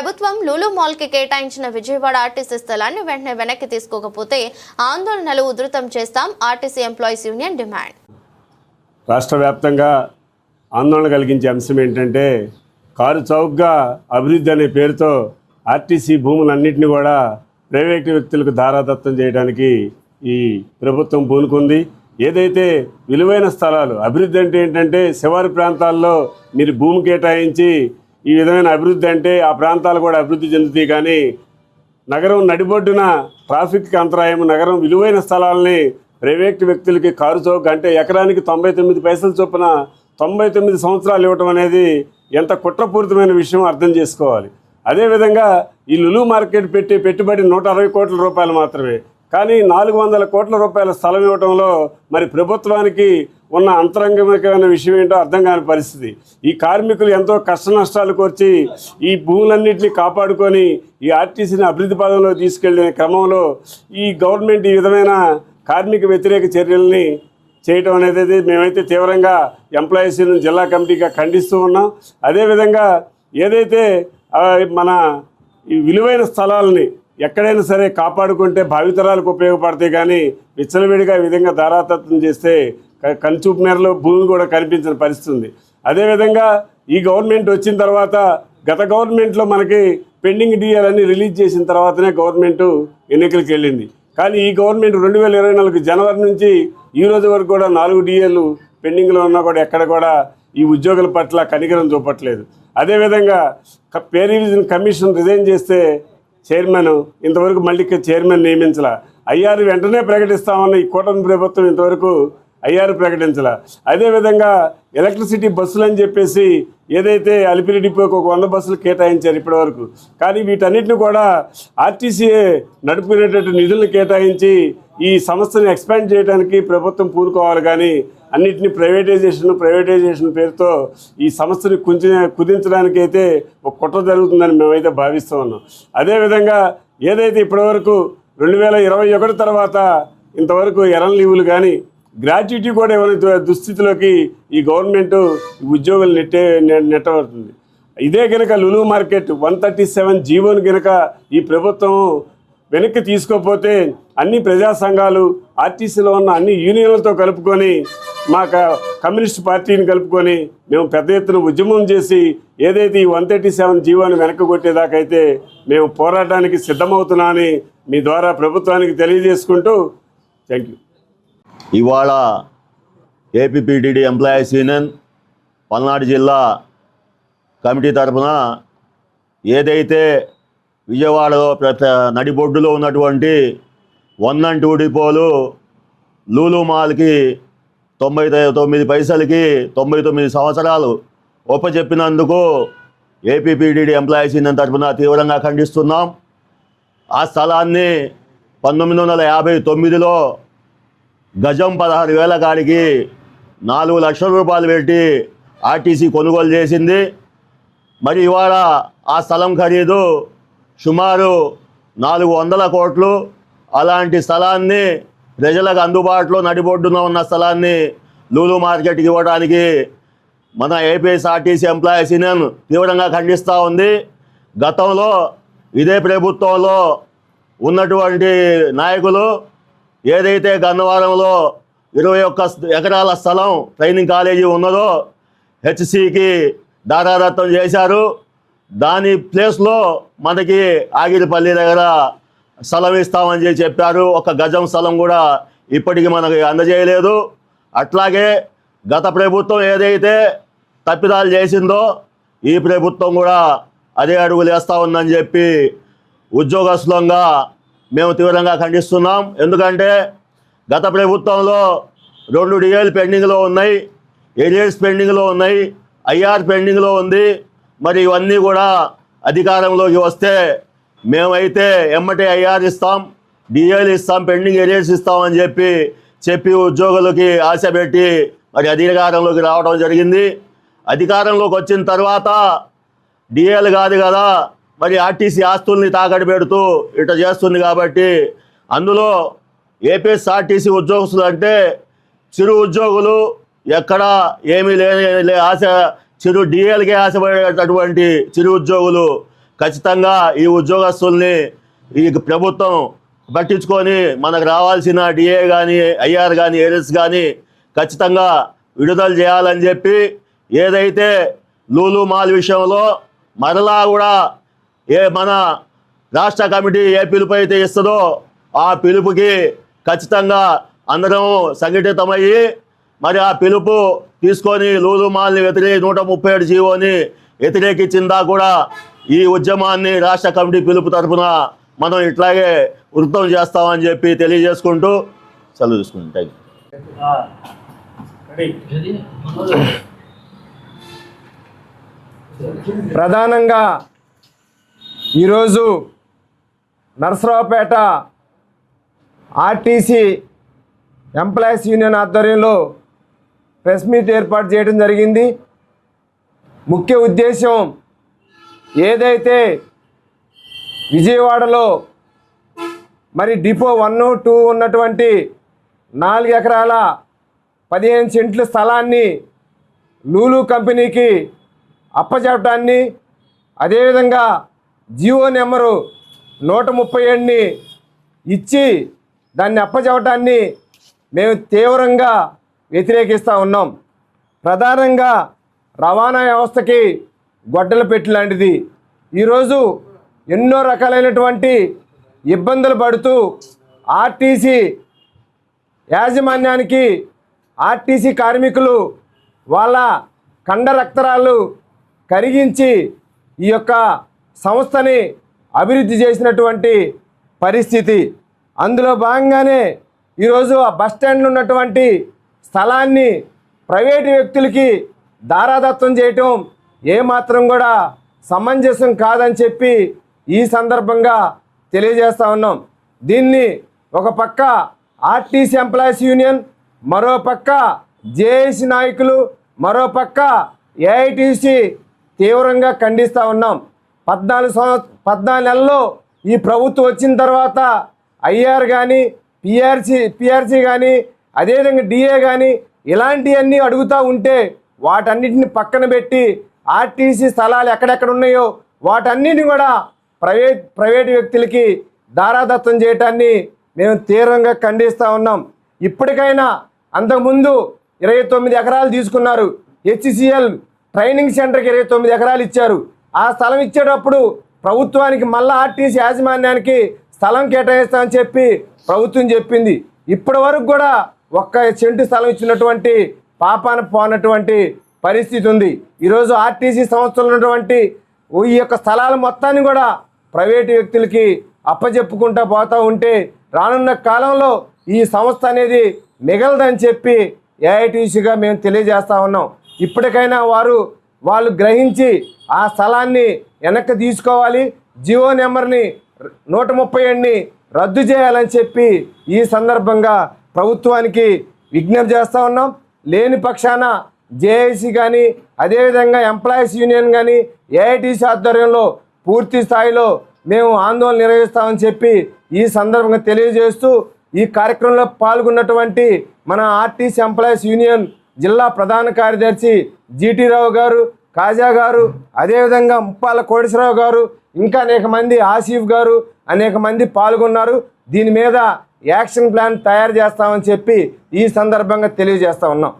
ప్రభుత్వం లూలు మాల్కి కేటాయించిన విజయవాడ ఆర్టీసీ స్థలాన్ని వెంటనే వెనక్కి తీసుకోకపోతే ఆందోళనలు ఉధృతం చేస్తాం ఆర్టీసీ ఎంప్లాయీస్ యూనియన్ డిమాండ్. రాష్ట్ర వ్యాప్తంగా ఆందోళన కలిగించే అంశం ఏంటంటే కారు చౌకగా అభివృద్ధి అనే పేరుతో ఆర్టీసీ భూములన్నింటినీ కూడా ప్రైవేటు వ్యక్తులకు దారాదత్తం చేయడానికి ఈ ప్రభుత్వం పూనుకుంది. ఏదైతే విలువైన స్థలాలు అభివృద్ధి అంటే ఏంటంటే శివారు ప్రాంతాల్లో మీరు భూమి కేటాయించి ఈ విధమైన అభివృద్ధి అంటే ఆ ప్రాంతాలు కూడా అభివృద్ధి చెందుతాయి. కానీ నగరం నడిబొడ్డున ట్రాఫిక్ అంతరాయం నగరం విలువైన స్థలాలని ప్రైవేట్ వ్యక్తులకి కారు చౌక అంటే ఎకరానికి తొంభై తొమ్మిది పైసల చొప్పున తొంభై తొమ్మిది సంవత్సరాలు ఇవ్వటం అనేది ఎంత కుట్రపూరితమైన విషయం అర్థం చేసుకోవాలి. అదేవిధంగా ఈ లులు మార్కెట్ పెట్టే పెట్టుబడి నూట అరవై కోట్ల రూపాయలు మాత్రమే. కానీ నాలుగు వందల కోట్ల రూపాయల స్థలం ఇవ్వడంలో మరి ప్రభుత్వానికి ఉన్న అంతరంగమైన విషయం ఏంటో అర్థం కాని పరిస్థితి. ఈ కార్మికులు ఎంతో కష్ట నష్టాలు కోర్చి ఈ భూములన్నింటినీ కాపాడుకొని ఈ ఆర్టీసీని అభివృద్ధి పదంలో తీసుకెళ్ళిన క్రమంలో ఈ గవర్నమెంట్ ఈ విధమైన కార్మిక వ్యతిరేక చర్యల్ని చేయటం అనేది మేమైతే తీవ్రంగా ఎంప్లాయీస్ జిల్లా కమిటీగా ఖండిస్తూ ఉన్నాం. అదేవిధంగా ఏదైతే మన ఈ విలువైన స్థలాలని ఎక్కడైనా సరే కాపాడుకుంటే భావితరాలకు ఉపయోగపడతాయి కానీ విచ్చలవిడిగా ఈ విధంగా ధారాతత్వం చేస్తే క- మేరలో భూమి కూడా కనిపించిన పరిస్థితి ఉంది. అదేవిధంగా ఈ గవర్నమెంట్ వచ్చిన తర్వాత గత గవర్నమెంట్లో మనకి పెండింగ్ డిఎల్ అన్ని రిలీజ్ చేసిన తర్వాతనే గవర్నమెంట్ ఎన్నికలకు వెళ్ళింది. కానీ ఈ గవర్నమెంట్ రెండు వేల ఇరవై నాలుగు జనవరి నుంచి ఈ రోజు వరకు కూడా నాలుగు డిఏలు పెండింగ్లో ఉన్నా కూడా ఎక్కడ కూడా ఈ ఉద్యోగుల పట్ల కనికరం చూపట్లేదు. అదేవిధంగా క- పే రివిజన్ కమిషన్ రిజైన్ చేస్తే చైర్మన్ ఇంతవరకు మళ్ళీ చైర్మన్ నియమించాల. ఐఆర్ వెంటనే ప్రకటిస్తామని ఈ కూటమి ప్రభుత్వం ఇంతవరకు ఐఆర్ ప్రకటించాల. అదేవిధంగా ఎలక్ట్రిసిటీ బస్సులు అని చెప్పేసి ఏదైతే అలిపిరి డిపోకి ఒక వంద బస్సులు కేటాయించారు ఇప్పటివరకు. కానీ వీటన్నిటిని కూడా ఆర్టీసీఏ నడుపుకునేటట్టు నిధులను కేటాయించి ఈ సంస్థను ఎక్స్పాండ్ చేయడానికి ప్రభుత్వం పూనుకోవాలి కానీ అన్నిటిని ప్రైవేటైజేషన్ ప్రైవేటైజేషన్ పేరుతో ఈ సంస్థని కుంచి కుదించడానికైతే ఒక కుట్ర జరుగుతుందని మేమైతే భావిస్తూ ఉన్నాం. అదేవిధంగా ఏదైతే ఇప్పటివరకు రెండు వేల ఇరవై ఒకటి తర్వాత ఇంతవరకు ఎరన్ లీవులు కానీ గ్రాట్యుటీ కూడా ఇవ్వని దు- దుస్థితిలోకి ఈ గవర్నమెంట్ ఉద్యోగులు నెట్టే నెట్టబడుతుంది. ఇదే కనుక Lulu market one thirty seven జీవోని కనుక ఈ ప్రభుత్వం వెనక్కి తీసుకోకపోతే అన్ని ప్రజా సంఘాలు ఆర్టీసీలో ఉన్న అన్ని యూనియన్లతో కలుపుకొని మా క- కమ్యూనిస్ట్ పార్టీని కలుపుకొని మేము పెద్ద ఎత్తున ఉద్యమం చేసి ఏదైతే ఈ వన్ థర్టీ సెవెన్ జీవోని వెనక్కి కొట్టేదాకైతే మేము పోరాటానికి సిద్ధమవుతున్నామని మీ ద్వారా ప్రభుత్వానికి తెలియజేసుకుంటూ థ్యాంక్ యూ. ఇవాళ ఏపీపీటీడీ ఎంప్లాయీస్ యూనియన్ పల్నాడు జిల్లా కమిటీ తరఫున ఏదైతే విజయవాడలో ప్రత నడిబొడ్డులో ఉన్నటువంటి వన్ అండ్ టూ డిపోలు లూలు మాల్కి తొంభై తొమ్మిది పైసలకి తొంభై తొమ్మిది సంవత్సరాలు ఒప్పచెప్పినందుకు ఏపీపీడీడీ ఎంప్లాయీస్ యూనియన్ తరఫున తీవ్రంగా ఖండిస్తున్నాం. ఆ స్థలాన్ని పంతొమ్మిది వందల యాభై తొమ్మిదిలో గజం పదహారు వేల కాడికి నాలుగు లక్షల రూపాయలు పెట్టి ఆర్టీసీ కొనుగోలు చేసింది. మరి ఇవాళ ఆ స్థలం ఖరీదు సుమారు నాలుగు వందల కోట్లు అలాంటి స్థలాన్ని ప్రజలకు అందుబాటులో నడిబొడ్డున ఉన్న స్థలాన్ని లూలు మార్కెట్కి ఇవ్వడానికి మన ఏపీఎస్ఆర్టీసీ ఎంప్లాయీస్ యూనియన్ తీవ్రంగా ఖండిస్తూ ఉంది. గతంలో ఇదే ప్రభుత్వంలో ఉన్నటువంటి నాయకులు ఏదైతే గన్నవరంలో ఇరవై ఒక్క ఎకరాల స్థలం ట్రైనింగ్ కాలేజీ ఉన్నదో హెచ్సికి దారాదత్తం చేశారు. దాని ప్లేస్లో మనకి ఆగిరిపల్లి దగ్గర స్థలం ఇస్తామని చెప్పారు. ఒక గజం స్థలం కూడా ఇప్పటికి మనకి అందజేయలేదు. అట్లాగే గత ప్రభుత్వం ఏదైతే తప్పిదాలు చేసిందో ఈ ప్రభుత్వం కూడా అదే అడుగులు వేస్తూ ఉందని చెప్పి ఉద్యోగస్తులంగా మేము తీవ్రంగా ఖండిస్తున్నాం. ఎందుకంటే గత ప్రభుత్వంలో రెండు డిఏలు పెండింగ్లో ఉన్నాయి. ఏరియర్స్ పెండింగ్లో ఉన్నాయి. ఐఆర్ పెండింగ్లో ఉంది. మరి ఇవన్నీ కూడా అధికారంలోకి వస్తే మేమైతే ఎమ్మటి ఐఆర్ ఇస్తాం డిఏలు ఇస్తాం పెండింగ్ ఏరియర్స్ ఇస్తామని చెప్పి చెప్పి ఉద్యోగులకి ఆశ పెట్టి మరి అధికారంలోకి రావడం జరిగింది. అధికారంలోకి వచ్చిన తర్వాత డిఏలు కాదు కదా మరి ఆర్టీసీ ఆస్తుల్ని తాకడి పెడుతూ ఇట చేస్తుంది కాబట్టి అందులో ఏపీఎస్ఆర్టీసీ ఉద్యోగస్తులు అంటే చిరు ఉద్యోగులు ఎక్కడ ఏమీ లేని లే ఆశ చిరు డిఏలకే ఆశపడేటటువంటి చిరు ఉద్యోగులు ఖచ్చితంగా ఈ ఉద్యోగస్తుల్ని ఈ ప్రభుత్వం పట్టించుకొని మనకు రావాల్సిన డిఏ కానీ ఐఆర్ కానీ ఏఎస్ కానీ ఖచ్చితంగా విడుదల చేయాలని చెప్పి ఏదైతే లూలు మాల్ విషయంలో మరలా కూడా ఏ మన రాష్ట్ర కమిటీ ఏ పిలుపు అయితే ఇస్తుందో ఆ పిలుపుకి ఖచ్చితంగా అందరం సంఘటితమయ్యి మరి ఆ పిలుపు తీసుకొని లూలుమాల్ని మాల్ని నూట ముప్పై ఏడు జీవోని వ్యతిరేకించిందా కూడా ఈ ఉద్యమాన్ని రాష్ట్ర కమిటీ పిలుపు తరఫున మనం ఇట్లాగే వృత్తం చేస్తామని చెప్పి తెలియజేసుకుంటూ సెలవు తీసుకుంటాం. థ్యాంక్ యూ ప్రధానంగా ఈరోజు నర్సరావుపేట ఆర్టీసీ ఎంప్లాయీస్ యూనియన్ ఆధ్వర్యంలో ప్రెస్ మీట్ ఏర్పాటు చేయడం జరిగింది. ముఖ్య ఉద్దేశం ఏదైతే విజయవాడలో మరి డిపో వన్ టూ ఉన్నటువంటి నాలుగు ఎకరాల పదిహేను సెంట్ల స్థలాన్ని లూలు కంపెనీకి అప్పచెప్పడాన్ని అదేవిధంగా జియో నెంబరు నూట ముప్పై ఏడుని ఇచ్చి దాన్ని అప్పచెప్పడాన్ని మేము తీవ్రంగా వ్యతిరేకిస్తూ ఉన్నాం. ప్రధానంగా రవాణా వ్యవస్థకి గొడ్డల పెట్టి లాంటిది. ఈరోజు ఎన్నో రకాలైనటువంటి ఇబ్బందులు పడుతూ ఆర్టీసీ యాజమాన్యానికి ఆర్టీసీ కార్మికులు వాళ్ళ కండరక్తరాలు కరిగించి ఈ యొక్క సంస్థని అభివృద్ధి చేసినటువంటి పరిస్థితి. అందులో భాగంగానే ఈరోజు ఆ బస్ స్టాండ్లో ఉన్నటువంటి స్థలాన్ని ప్రైవేటు వ్యక్తులకి దారాదత్తం చేయటం ఏమాత్రం కూడా సమంజసం కాదని చెప్పి ఈ సందర్భంగా తెలియజేస్తా ఉన్నాం. దీన్ని ఒక పక్క ఆర్టీసీ ఎంప్లాయీస్ యూనియన్ మరో పక్క జేఏసీ నాయకులు మరో పక్క ఏఐటీసీ తీవ్రంగా ఖండిస్తూ ఉన్నాం. పద్నాలుగు సంవ పద్నాలుగు నెలల్లో ఈ ప్రభుత్వం వచ్చిన తర్వాత ఐఆర్ కానీ పిఆర్సీ పిఆర్సీ కానీ అదేవిధంగా డిఏ కానీ ఇలాంటివన్నీ అడుగుతూ ఉంటే వాటన్నిటిని పక్కన పెట్టి ఆర్టీసీ స్థలాలు ఎక్కడెక్కడ ఉన్నాయో వాటన్నిటిని కూడా ప్రైవేట్ ప్రైవేట్ వ్యక్తులకి దారాదత్తం చేయటాన్ని మేము తీవ్రంగా ఖండిస్తూ ఉన్నాం. ఇప్పటికైనా అంతకుముందు ఇరవై తొమ్మిది ఎకరాలు తీసుకున్నారు. హెచ్సిఎల్ ట్రైనింగ్ సెంటర్కి ఇరవై తొమ్మిది ఎకరాలు ఇచ్చారు. ఆ స్థలం ఇచ్చేటప్పుడు ప్రభుత్వానికి మళ్ళీ ఆర్టీసీ యాజమాన్యానికి స్థలం కేటాయిస్తామని చెప్పి ప్రభుత్వం చెప్పింది. ఇప్పటి వరకు కూడా ఒక్క సెంటు స్థలం ఇచ్చినటువంటి పాపాన పోనటువంటి పరిస్థితి ఉంది. ఈరోజు ఆర్టీసీ సంస్థలు ఉన్నటువంటి ఈ యొక్క స్థలాల మొత్తాన్ని కూడా ప్రైవేటు వ్యక్తులకి అప్పజెప్పుకుంటూ పోతూ ఉంటే రానున్న కాలంలో ఈ సంస్థ అనేది మిగలదని చెప్పి ఏఐటీసీగా మేము తెలియజేస్తూ ఉన్నాం. ఇప్పటికైనా వారు వాళ్ళు గ్రహించి ఆ స్థలాన్ని వెనక్కి తీసుకోవాలి. జియో నెంబర్ని నూట ముప్పై రద్దు చేయాలని చెప్పి ఈ సందర్భంగా ప్రభుత్వానికి విజ్ఞప్తి చేస్తూ ఉన్నాం. లేని పక్షాన జేఏసీ కానీ అదేవిధంగా ఎంప్లాయీస్ యూనియన్ కానీ ఏఐటీసీ ఆధ్వర్యంలో పూర్తి స్థాయిలో మేము ఆందోళన నిర్వహిస్తామని చెప్పి ఈ సందర్భంగా తెలియజేస్తూ ఈ కార్యక్రమంలో పాల్గొన్నటువంటి మన ఆర్టీసీ ఎంప్లాయీస్ యూనియన్ జిల్లా ప్రధాన కార్యదర్శి జీటీ రావు గారు కాజా గారు అదేవిధంగా ముప్పాల కోటేశ్వరరావు గారు ఇంకా అనేక మంది ఆసిఫ్ గారు అనేక మంది పాల్గొన్నారు. దీని మీద యాక్షన్ ప్లాన్ తయారు చేస్తామని చెప్పి ఈ సందర్భంగా తెలియజేస్తా ఉన్నాం.